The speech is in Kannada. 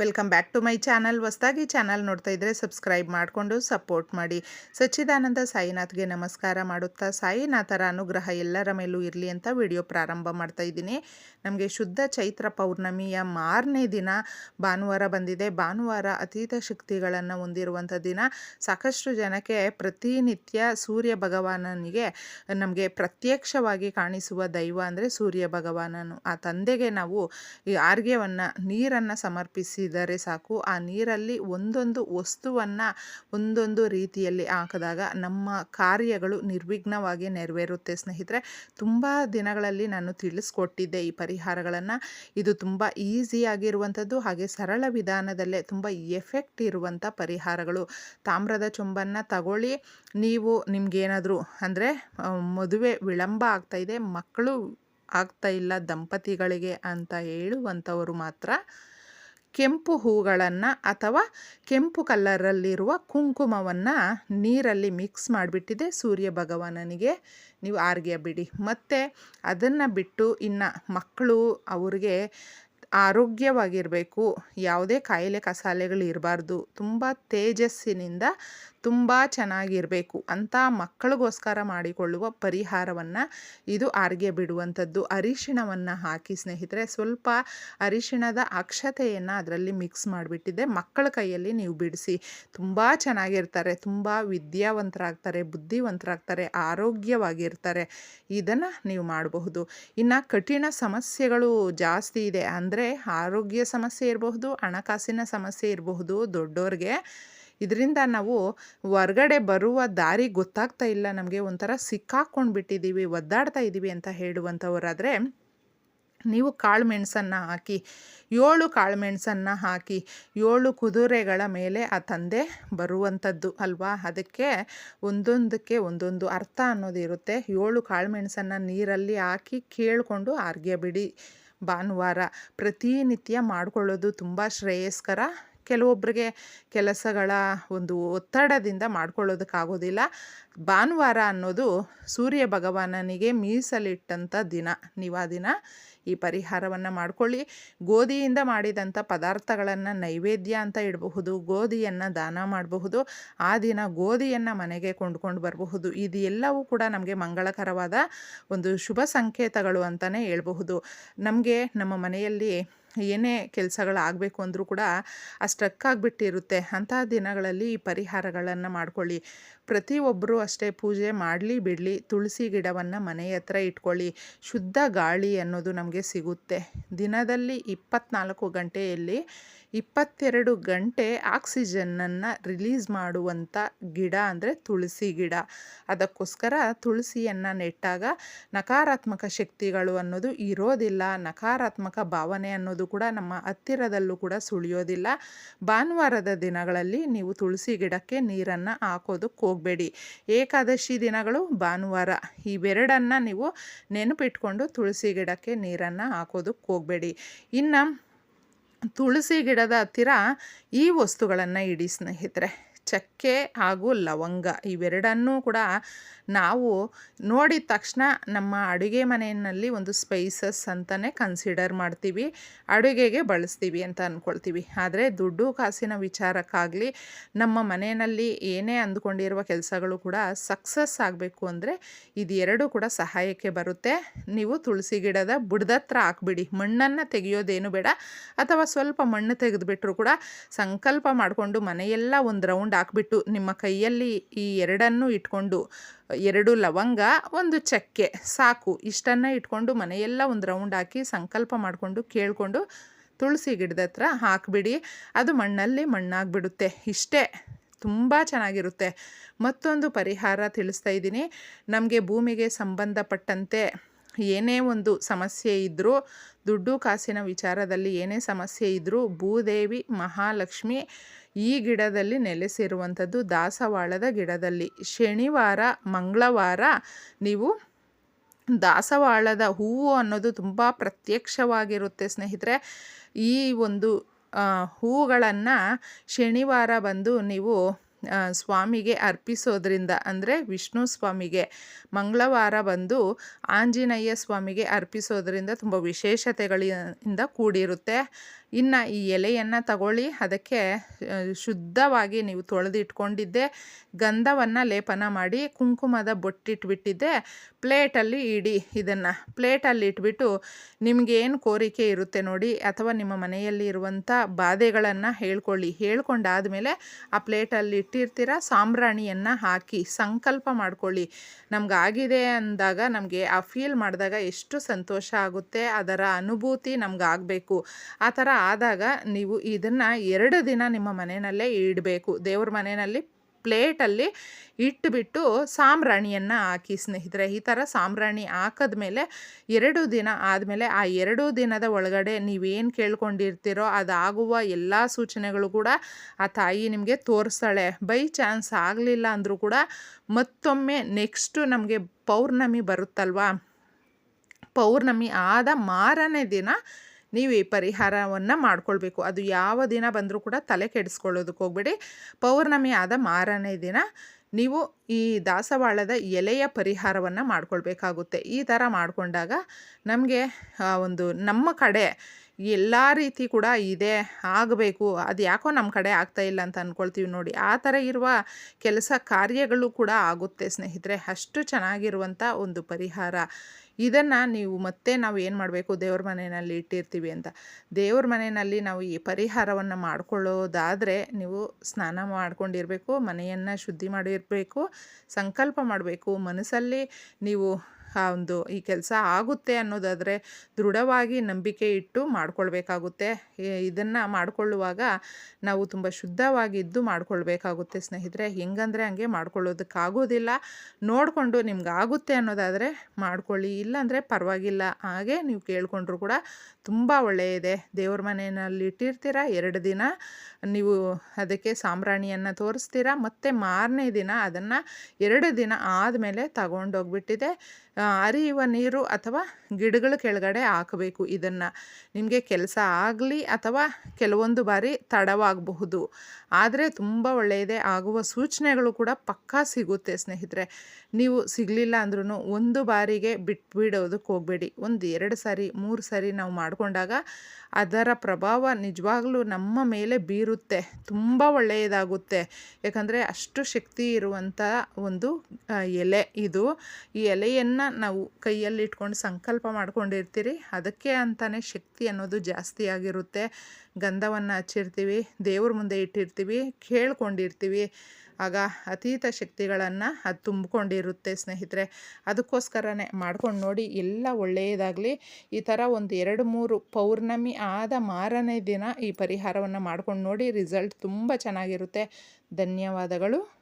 Welcome back to my channel. ಹೊಸ್ದಾಗಿ ಚಾನಲ್ ನೋಡ್ತಾ ಇದ್ದರೆ ಸಬ್ಸ್ಕ್ರೈಬ್ ಮಾಡಿಕೊಂಡು ಸಪೋರ್ಟ್ ಮಾಡಿ. ಸಚ್ಚಿದಾನಂದ ಸಾಯಿನಾಥ್ಗೆ ನಮಸ್ಕಾರ ಮಾಡುತ್ತಾ ಸಾಯಿನಾಥರ ಅನುಗ್ರಹ ಎಲ್ಲರ ಮೇಲೂ ಇರಲಿ ಅಂತ ವಿಡಿಯೋ ಪ್ರಾರಂಭ ಮಾಡ್ತಾ ಇದ್ದೀನಿ. ನಮಗೆ ಶುದ್ಧ ಚೈತ್ರ ಪೌರ್ಣಮಿಯ ಮಾರನೇ ದಿನ ಭಾನುವಾರ ಬಂದಿದೆ. ಭಾನುವಾರ ಅತೀತ ಶಕ್ತಿಗಳನ್ನು ಹೊಂದಿರುವಂಥ ದಿನ. ಸಾಕಷ್ಟು ಜನಕ್ಕೆ ಪ್ರತಿನಿತ್ಯ ಸೂರ್ಯ ಭಗವಾನನಿಗೆ ನಮಗೆ ಪ್ರತ್ಯಕ್ಷವಾಗಿ ಕಾಣಿಸುವ ದೈವ ಅಂದರೆ ಸೂರ್ಯ ಭಗವಾನನು. ಆ ತಂದೆಗೆ ನಾವು ಈ ಆರ್ಗ್ಯವನ್ನು ನೀರನ್ನು ಸಮರ್ಪಿಸಿದರೆ ಸಾಕು. ಆ ನೀರಲ್ಲಿ ಒಂದೊಂದು ವಸ್ತುವನ್ನು ಒಂದೊಂದು ರೀತಿಯಲ್ಲಿ ಹಾಕಿದಾಗ ನಮ್ಮ ಕಾರ್ಯಗಳು ನಿರ್ವಿಘ್ನವಾಗಿ ನೆರವೇರುತ್ತೆ. ಸ್ನೇಹಿತರೆ, ತುಂಬ ದಿನಗಳಲ್ಲಿ ನಾನು ತಿಳಿಸ್ಕೊಟ್ಟಿದ್ದೆ ಈ ಪರಿಹಾರಗಳನ್ನು. ಇದು ತುಂಬ ಈಸಿಯಾಗಿರುವಂಥದ್ದು ಹಾಗೆ ಸರಳ ವಿಧಾನದಲ್ಲೇ ತುಂಬ ಎಫೆಕ್ಟ್ ಇರುವಂಥ ಪರಿಹಾರಗಳು. ತಾಮ್ರದ ಚೊಂಬನ್ನು ತಗೊಳ್ಳಿ. ನೀವು ನಿಮಗೇನಾದರೂ ಅಂದರೆ ಮದುವೆ ವಿಳಂಬ ಇದೆ, ಮಕ್ಕಳು ಆಗ್ತಾ ಇಲ್ಲ, ದಂಪತಿಗಳಿಗೆ ಅಂತ ಹೇಳುವಂಥವರು ಮಾತ್ರ ಕೆಂಪು ಹೂಗಳನ್ನು ಅಥವಾ ಕೆಂಪು ಕಲ್ಲರಲ್ಲಿರುವ ಕುಂಕುಮವನ್ನು ನೀರಲ್ಲಿ ಮಿಕ್ಸ್ ಮಾಡಿಬಿಟ್ಟಿದೆ ಸೂರ್ಯ ಭಗವಾನನಿಗೆ. ನೀವು ಆರ್ಗ್ಯ ಬಿಡಿ. ಮತ್ತು ಅದನ್ನು ಬಿಟ್ಟು ಇನ್ನು ಮಕ್ಕಳು ಅವ್ರಿಗೆ ಆರೋಗ್ಯವಾಗಿರಬೇಕು. ಯಾವುದೇ ಕಾಯಿಲೆ, ಕಸಾಲೆಗಳು ಇರಬಾರ್ದು. ತುಂಬ ತೇಜಸ್ಸಿನಿಂದ ತುಂಬ ಚೆನ್ನಾಗಿರಬೇಕು ಅಂತ ಮಕ್ಕಳಿಗೋಸ್ಕರ ಮಾಡಿಕೊಳ್ಳುವ ಪರಿಹಾರವನ್ನು ಇದು ಆರ್ಗೆ ಬಿಡುವಂಥದ್ದು. ಅರಿಶಿಣವನ್ನು ಹಾಕಿ ಸ್ನೇಹಿತರೆ, ಸ್ವಲ್ಪ ಅರಿಶಿಣದ ಅಕ್ಷತೆಯನ್ನು ಅದರಲ್ಲಿ ಮಿಕ್ಸ್ ಮಾಡಿಬಿಟ್ಟಿದ್ದೆ ಮಕ್ಕಳ ಕೈಯಲ್ಲಿ ನೀವು ಬಿಡಿಸಿ. ತುಂಬ ಚೆನ್ನಾಗಿರ್ತಾರೆ, ತುಂಬ ವಿದ್ಯಾವಂತರಾಗ್ತಾರೆ, ಬುದ್ಧಿವಂತರಾಗ್ತಾರೆ, ಆರೋಗ್ಯವಾಗಿರ್ತಾರೆ. ಇದನ್ನು ನೀವು ಮಾಡಬಹುದು. ಇನ್ನು ಕಠಿಣ ಸಮಸ್ಯೆಗಳು ಜಾಸ್ತಿ ಇದೆ ಅಂದರೆ ಆರೋಗ್ಯ ಸಮಸ್ಯೆ ಇರಬಹುದು, ಹಣಕಾಸಿನ ಸಮಸ್ಯೆ ಇರಬಹುದು, ದೊಡ್ಡೋರಿಗೆ ಇದರಿಂದ ನಾವು ಹೊರ್ಗಡೆ ಬರುವ ದಾರಿ ಗೊತ್ತಾಗ್ತಾ ಇಲ್ಲ. ನಮಗೆ ಒಂಥರ ಸಿಕ್ಕಾಕ್ಕೊಂಡು ಬಿಟ್ಟಿದ್ದೀವಿ ಒದ್ದಾಡ್ತಾ ಇದ್ದೀವಿ ಅಂತ ಹೇಳುವಂಥವರಾದರೆ, ನೀವು ಕಾಳು ಮೆಣಸನ್ನು ಹಾಕಿ, ಏಳು ಕಾಳು ಮೆಣಸನ್ನು ಹಾಕಿ, ಏಳು ಕುದುರೆಗಳ ಮೇಲೆ ಆ ತಂದೆ ಬರುವಂಥದ್ದು ಅಲ್ವಾ? ಅದಕ್ಕೆ ಒಂದೊಂದಕ್ಕೆ ಒಂದೊಂದು ಅರ್ಥ ಅನ್ನೋದು ಇರುತ್ತೆ. ಏಳು ಕಾಳು ಮೆಣಸನ್ನು ನೀರಲ್ಲಿ ಹಾಕಿ ಕೇಳಿಕೊಂಡು ಆರ್ಗ್ಯ ಬಿಡಿ ಭಾನುವಾರ. ಪ್ರತಿನಿತ್ಯ ಮಾಡಿಕೊಳ್ಳೋದು ತುಂಬ ಶ್ರೇಯಸ್ಕರ ಕೆಲವೊಬ್ಬರಿಗೆ ಕೆಲಸಗಳ ಒಂದು ಒತ್ತಡದಿಂದ ಮಾಡ್ಕೊಳ್ಳೋದಕ್ಕಾಗೋದಿಲ್ಲ. ಭಾನುವಾರ ಅನ್ನೋದು ಸೂರ್ಯ ಭಗವಾನನಿಗೆ ಮೀಸಲಿಟ್ಟಂಥ ದಿನ. ನೀವು ಆ ದಿನ ಈ ಪರಿಹಾರವನ್ನು ಮಾಡ್ಕೊಳ್ಳಿ. ಗೋಧಿಯಿಂದ ಮಾಡಿದಂಥ ಪದಾರ್ಥಗಳನ್ನು ನೈವೇದ್ಯ ಅಂತ ಇಡಬಹುದು, ಗೋಧಿಯನ್ನು ದಾನ ಮಾಡಬಹುದು, ಆ ದಿನ ಗೋಧಿಯನ್ನು ಮನೆಗೆ ಕೊಂಡ್ಕೊಂಡು ಬರಬಹುದು. ಇದು ಎಲ್ಲವೂ ಕೂಡ ನಮಗೆ ಮಂಗಳಕರವಾದ ಒಂದು ಶುಭ ಸಂಕೇತಗಳು ಅಂತಲೇ ಹೇಳ್ಬಹುದು. ನಮಗೆ ನಮ್ಮ ಮನೆಯಲ್ಲಿ ಏನೇ ಕೆಲಸಗಳಾಗಬೇಕು ಅಂದರೂ ಕೂಡ ಸ್ಟ್ರಕ್ ಆಗಿಬಿಟ್ಟಿರುತ್ತೆ ಅಂತಹ ದಿನಗಳಲ್ಲಿ ಈ ಪರಿಹಾರಗಳನ್ನು ಮಾಡ್ಕೊಳ್ಳಿ. ಪ್ರತಿಯೊಬ್ಬರೂ ಅಷ್ಟೇ ಪೂಜೆ ಮಾಡಲಿ ಬಿಡಲಿ, ತುಳಸಿ ಗಿಡವನ್ನು ಮನೆಯ ಹತ್ರ ಇಟ್ಕೊಳ್ಳಿ. ಶುದ್ಧ ಗಾಳಿ ಅನ್ನೋದು ನಮಗೆ ಸಿಗುತ್ತೆ. ದಿನದಲ್ಲಿ ಇಪ್ಪತ್ನಾಲ್ಕು ಗಂಟೆಯಲ್ಲಿ ಇಪ್ಪತ್ತೆರಡು ಗಂಟೆ ಆಕ್ಸಿಜನ್ನನ್ನು ರಿಲೀಸ್ ಮಾಡುವಂಥ ಗಿಡ ಅಂದರೆ ತುಳಸಿ ಗಿಡ. ಅದಕ್ಕೋಸ್ಕರ ತುಳಸಿಯನ್ನು ನೆಟ್ಟಾಗ ನಕಾರಾತ್ಮಕ ಶಕ್ತಿಗಳು ಅನ್ನೋದು ಇರೋದಿಲ್ಲ. ನಕಾರಾತ್ಮಕ ಭಾವನೆ ಅನ್ನೋದು ಕೂಡ ನಮ್ಮ ಹತ್ತಿರದಲ್ಲೂ ಕೂಡ ಸುಳಿಯೋದಿಲ್ಲ. ಭಾನುವಾರದ ದಿನಗಳಲ್ಲಿ ನೀವು ತುಳಸಿ ಗಿಡಕ್ಕೆ ನೀರನ್ನು ಹಾಕೋದಕ್ಕೆ ಹೋಗಬೇಡಿ. ಏಕಾದಶಿ ದಿನಗಳು ಭಾನುವಾರ. ಇವೆರಡನ್ನು ನೀವು ನೆನಪಿಟ್ಕೊಂಡು ತುಳಸಿ ಗಿಡಕ್ಕೆ ನೀರನ್ನು ಹಾಕೋದಕ್ಕೆ ಹೋಗಬೇಡಿ. ಇನ್ನು ತುಳಸಿ ಗಿಡದ ಹತ್ತಿರ ಈ ವಸ್ತುಗಳನ್ನು ಇಡಿ ಸ್ನೇಹಿತರೆ. ಚಕ್ಕೆ ಹಾಗೂ ಲವಂಗ ಇವೆರಡನ್ನೂ ಕೂಡ ನಾವು ನೋಡಿದ ತಕ್ಷಣ ನಮ್ಮ ಅಡುಗೆ ಮನೆಯಲ್ಲಿ ಒಂದು ಸ್ಪೈಸಸ್ ಅಂತಲೇ ಕನ್ಸಿಡರ್ ಮಾಡ್ತೀವಿ. ಅಡುಗೆಗೆ ಬಳಸ್ತೀವಿ ಅಂತ ಅಂದ್ಕೊಳ್ತೀವಿ ಆದರೆ ದುಡ್ಡು ಕಾಸಿನ ವಿಚಾರಕ್ಕಾಗಲಿ ನಮ್ಮ ಮನೆಯಲ್ಲಿ ಏನೇ ಅಂದ್ಕೊಂಡಿರುವ ಕೆಲಸಗಳು ಕೂಡ ಸಕ್ಸಸ್ ಆಗಬೇಕು ಅಂದರೆ ಇದು ಎರಡೂ ಕೂಡ ಸಹಾಯಕ್ಕೆ ಬರುತ್ತೆ. ನೀವು ತುಳಸಿ ಗಿಡದ ಬುಡದತ್ರ ಹಾಕ್ಬಿಡಿ. ಮಣ್ಣನ್ನು ತೆಗೆಯೋದೇನು ಬೇಡ. ಅಥವಾ ಸ್ವಲ್ಪ ಮಣ್ಣು ತೆಗೆದುಬಿಟ್ರು ಕೂಡ ಸಂಕಲ್ಪ ಮಾಡಿಕೊಂಡು ಮನೆಯೆಲ್ಲ ಒಂದು ರೌಂಡ್ ಹಾಕ್ಬಿಟ್ಟು ನಿಮ್ಮ ಕೈಯಲ್ಲಿ ಈ ಎರಡನ್ನು ಇಟ್ಕೊಂಡು ಎರಡು ಲವಂಗ, ಒಂದು ಚಕ್ಕೆ. ಸಾಕು. ಇಷ್ಟನ್ನು ಇಟ್ಕೊಂಡು ಮನೆಯೆಲ್ಲ ಒಂದು ರೌಂಡ್ ಹಾಕಿ ಸಂಕಲ್ಪ ಮಾಡಿಕೊಂಡು ಕೇಳಿಕೊಂಡು ತುಳಸಿ ಗಿಡದ ಹತ್ರ ಹಾಕಿಬಿಡಿ. ಅದು ಮಣ್ಣಲ್ಲಿ ಮಣ್ಣಾಗಿಬಿಡುತ್ತೆ. ಇಷ್ಟೇ. ತುಂಬ ಚೆನ್ನಾಗಿರುತ್ತೆ. ಮತ್ತೊಂದು ಪರಿಹಾರ ತಿಳಿಸ್ತಾ ಇದ್ದೀನಿ. ನಮಗೆ ಭೂಮಿಗೆ ಸಂಬಂಧಪಟ್ಟಂತೆ ಏನೇ ಒಂದು ಸಮಸ್ಯೆ ಇದ್ದರೂ ದುಡ್ಡು ಕಾಸಿನ ವಿಚಾರದಲ್ಲಿ ಏನೇ ಸಮಸ್ಯೆ ಇದ್ದರೂ ಭೂದೇವಿ, ಮಹಾಲಕ್ಷ್ಮಿ ಈ ಗಿಡದಲ್ಲಿ ನೆಲೆಸಿರುವಂಥದ್ದು ದಾಸವಾಳದ ಗಿಡದಲ್ಲಿ. ಶನಿವಾರ, ಮಂಗಳವಾರ ನೀವು ದಾಸವಾಳದ ಹೂವು ಅನ್ನೋದು ತುಂಬ ಪ್ರತ್ಯಕ್ಷವಾಗಿರುತ್ತೆ ಸ್ನೇಹಿತರೆ. ಈ ಒಂದು ಹೂಗಳನ್ನು ಶನಿವಾರ ಬಂದು ನೀವು ಸ್ವಾಮಿಗೆ ಅರ್ಪಿಸೋದ್ರಿಂದ, ಅಂದರೆ ವಿಷ್ಣು ಸ್ವಾಮಿಗೆ, ಮಂಗಳವಾರ ಬಂದು ಆಂಜನೇಯ ಸ್ವಾಮಿಗೆ ಅರ್ಪಿಸೋದ್ರಿಂದ ತುಂಬ ವಿಶೇಷತೆಗಳಿಂದ ಕೂಡಿರುತ್ತೆ. ಇನ್ನು ಈ ಎಲೆಯನ್ನು ತಗೊಳ್ಳಿ. ಅದಕ್ಕೆ ಶುದ್ಧವಾಗಿ ನೀವು ತೊಳೆದಿಟ್ಕೊಂಡಿದ್ದೆ. ಗಂಧವನ್ನು ಲೇಪನ ಮಾಡಿ, ಕುಂಕುಮದ ಬೊಟ್ಟಿಟ್ಬಿಟ್ಟಿದ್ದೆ. ಪ್ಲೇಟಲ್ಲಿ ಇಡಿ ಇದನ್ನು. ಪ್ಲೇಟಲ್ಲಿ ಇಟ್ಬಿಟ್ಟು ನಿಮಗೇನು ಕೋರಿಕೆ ಇರುತ್ತೆ ನೋಡಿ, ಅಥವಾ ನಿಮ್ಮ ಮನೆಯಲ್ಲಿ ಇರುವಂಥ ಬಾಧೆಗಳನ್ನು ಹೇಳ್ಕೊಳ್ಳಿ. ಹೇಳ್ಕೊಂಡಾದಮೇಲೆ ಆ ಪ್ಲೇಟಲ್ಲಿ ಇಟ್ಟಿರ್ತೀರ ಸಾಂಬ್ರಾಣಿಯನ್ನು ಹಾಕಿ, ಸಂಕಲ್ಪ ಮಾಡ್ಕೊಳ್ಳಿ. ನಮಗಾಗಿದೆ ಅಂದಾಗ, ನಮಗೆ ಆ ಫೀಲ್ ಮಾಡಿದಾಗ ಎಷ್ಟು ಸಂತೋಷ ಆಗುತ್ತೆ. ಅದರ ಅನುಭೂತಿ ನಮ್ಗೆ ಆಗಬೇಕು ಆ ಥರ ಆದಾಗ ನೀವು ಇದನ್ನು ಎರಡು ದಿನ ನಿಮ್ಮ ಮನೆಯಲ್ಲೇ ಇಡಬೇಕು. ದೇವ್ರ ಮನೆಯಲ್ಲಿ ಪ್ಲೇಟಲ್ಲಿ ಇಟ್ಟುಬಿಟ್ಟು ಸಾಂಬ್ರಾಣಿಯನ್ನು ಹಾಕಿ ಸ್ನೇಹಿತರೆ. ಈ ಥರ ಸಾಂಬ್ರಾಣಿ ಹಾಕಿದ್ಮೇಲೆ ಎರಡು ದಿನ ಆದಮೇಲೆ ಆ ಎರಡು ದಿನದ ಒಳಗಡೆ ನೀವೇನು ಕೇಳ್ಕೊಂಡಿರ್ತೀರೋ ಅದಾಗುವ ಎಲ್ಲ ಸೂಚನೆಗಳು ಕೂಡ ಆ ತಾಯಿ ನಿಮಗೆ ತೋರಿಸ್ತಾಳೆ. ಬೈ ಚಾನ್ಸ್ ಆಗಲಿಲ್ಲ ಅಂದರೂ ಕೂಡ ಮತ್ತೊಮ್ಮೆ ನೆಕ್ಸ್ಟು ನಮಗೆ ಪೌರ್ಣಮಿ ಬರುತ್ತಲ್ವಾ? ಪೌರ್ಣಮಿ ಆದ ಮಾರನೇ ದಿನ ನೀವು ಈ ಪರಿಹಾರವನ್ನು ಮಾಡ್ಕೊಳ್ಬೇಕು. ಅದು ಯಾವ ದಿನ ಬಂದರೂ ಕೂಡ ತಲೆ ಕೆಡಿಸ್ಕೊಳ್ಳೋದಕ್ಕೆ ಹೋಗ್ಬೇಡಿ. ಪೌರ್ಣಮಿ ಆದ ಮಾರನೇ ದಿನ ನೀವು ಈ ದಾಸವಾಳದ ಎಲೆಯ ಪರಿಹಾರವನ್ನು ಮಾಡ್ಕೊಳ್ಬೇಕಾಗುತ್ತೆ. ಈ ಥರ ಮಾಡಿಕೊಂಡಾಗ ನಮಗೆ ಒಂದು ನಮ್ಮ ಕಡೆ ಎಲ್ಲ ರೀತಿ ಕೂಡ ಇದೆ, ಆಗಬೇಕು. ಅದು ಯಾಕೋ ನಮ್ಮ ಕಡೆ ಆಗ್ತಾ ಇಲ್ಲ ಅಂತ ಅಂದ್ಕೊಳ್ತೀವಿ ನೋಡಿ. ಆ ಥರ ಇರುವ ಕೆಲಸ ಕಾರ್ಯಗಳು ಕೂಡ ಆಗುತ್ತೆ ಸ್ನೇಹಿತರೆ. ಅಷ್ಟು ಚೆನ್ನಾಗಿರುವಂಥ ಒಂದು ಪರಿಹಾರ. ಇದನ್ನು ನೀವು ಮತ್ತೆ ನಾವು ಏನು ಮಾಡಬೇಕು? ದೇವ್ರ ಮನೆಯಲ್ಲಿ ಇಟ್ಟಿರ್ತೀವಿ ಅಂತ. ದೇವ್ರ ಮನೆಯಲ್ಲಿ ನಾವು ಈ ಪರಿಹಾರವನ್ನು ಮಾಡ್ಕೊಳ್ಳೋದಾದರೆ ನೀವು ಸ್ನಾನ ಮಾಡ್ಕೊಂಡಿರಬೇಕು, ಮನೆಯನ್ನು ಶುದ್ಧಿ ಮಾಡಿರಬೇಕು, ಸಂಕಲ್ಪ ಮಾಡಬೇಕು. ಮನಸ್ಸಲ್ಲಿ ನೀವು ಒಂದು ಈ ಕೆಲಸ ಆಗುತ್ತೆ ಅನ್ನೋದಾದರೆ ದೃಢವಾಗಿ ನಂಬಿಕೆ ಇಟ್ಟು ಮಾಡಿಕೊಳ್ಬೇಕಾಗುತ್ತೆ. ಇದನ್ನು ಮಾಡಿಕೊಳ್ಳುವಾಗ ನಾವು ತುಂಬ ಶುದ್ಧವಾಗಿದ್ದು ಮಾಡಿಕೊಳ್ಬೇಕಾಗುತ್ತೆ ಸ್ನೇಹಿತರೆ. ಹೆಂಗಂದರೆ ಹಂಗೆ ಮಾಡ್ಕೊಳ್ಳೋದಕ್ಕಾಗೋದಿಲ್ಲ. ನೋಡಿಕೊಂಡು ನಿಮ್ಗೆ ಆಗುತ್ತೆ ಅನ್ನೋದಾದರೆ ಮಾಡ್ಕೊಳ್ಳಿ. ಇಲ್ಲಾಂದರೆ ಪರವಾಗಿಲ್ಲ. ಹಾಗೆ ನೀವು ಕೇಳಿಕೊಂಡ್ರು ಕೂಡ ತುಂಬ ಒಳ್ಳೆಯದೆ. ದೇವ್ರ ಮನೆಯಲ್ಲಿ ಇಟ್ಟಿರ್ತೀರ ಎರಡು ದಿನ. ನೀವು ಅದಕ್ಕೆ ಸಾಂಬ್ರಾಣಿಯನ್ನು ತೋರಿಸ್ತೀರಾ. ಮತ್ತು ಮಾರನೇ ದಿನ ಅದನ್ನು ಎರಡು ದಿನ ಆದಮೇಲೆ ತಗೊಂಡೋಗ್ಬಿಟ್ಟಿದೆ. ಹರಿಯುವ ನೀರು ಅಥವಾ ಗಿಡಗಳ ಕೆಳಗಡೆ ಹಾಕಬೇಕು. ಇದನ್ನು ನಿಮಗೆ ಕೆಲಸ ಆಗಲಿ ಅಥವಾ ಕೆಲವೊಂದು ಬಾರಿ ತಡವಾಗಬಹುದು. ಆದರೆ ತುಂಬ ಒಳ್ಳೆಯದೇ ಆಗುವ ಸೂಚನೆಗಳು ಕೂಡ ಪಕ್ಕಾ ಸಿಗುತ್ತೆ ಸ್ನೇಹಿತರೆ. ನೀವು ಸಿಗಲಿಲ್ಲ ಅಂದ್ರೂ ಒಂದು ಬಾರಿಗೆ ಬಿಟ್ಬಿಡೋದಕ್ಕೆ ಹೋಗಬೇಡಿ. ಒಂದು ಎರಡು ಸಾರಿ, ಮೂರು ಸಾರಿ ನಾವು ಮಾಡಿಕೊಂಡಾಗ ಅದರ ಪ್ರಭಾವ ನಿಜವಾಗ್ಲೂ ನಮ್ಮ ಮೇಲೆ ಬೀರುತ್ತೆ. ತುಂಬ ಒಳ್ಳೆಯದಾಗುತ್ತೆ. ಯಾಕಂದರೆ ಅಷ್ಟು ಶಕ್ತಿ ಇರುವಂಥ ಒಂದು ಎಲೆ ಇದು. ಈ ಎಲೆಯನ್ನು ನಾವು ಕೈಯಲ್ಲಿ ಇಟ್ಕೊಂಡು ಸಂಕಲ್ಪ ಮಾಡ್ಕೊಂಡಿರ್ತೀರಿ. ಅದಕ್ಕೆ ಅಂತಲೇ ಶಕ್ತಿ ಅನ್ನೋದು ಜಾಸ್ತಿ ಆಗಿರುತ್ತೆ. ಗಂಧವನ್ನು ಹಚ್ಚಿರ್ತೀವಿ, ದೇವ್ರ ಮುಂದೆ ಇಟ್ಟಿರ್ತೀವಿ. ಕೇಳ್ಕೊಂಡಿರ್ತೀವಿ ಆಗ ಅತೀತ ಶಕ್ತಿಗಳನ್ನು ಅದು ತುಂಬಿಕೊಂಡಿರುತ್ತೆ ಸ್ನೇಹಿತರೆ. ಅದಕ್ಕೋಸ್ಕರನೇ ಮಾಡ್ಕೊಂಡು ನೋಡಿ, ಎಲ್ಲ ಒಳ್ಳೆಯದಾಗಲಿ. ಈ ಥರ ಒಂದು ಎರಡು ಮೂರು ಪೌರ್ಣಮಿ ಆದ ಮಾರನೇ ದಿನ ಈ ಪರಿಹಾರವನ್ನು ಮಾಡ್ಕೊಂಡು ನೋಡಿ, ರಿಸಲ್ಟ್ ತುಂಬ ಚೆನ್ನಾಗಿರುತ್ತೆ. ಧನ್ಯವಾದಗಳು.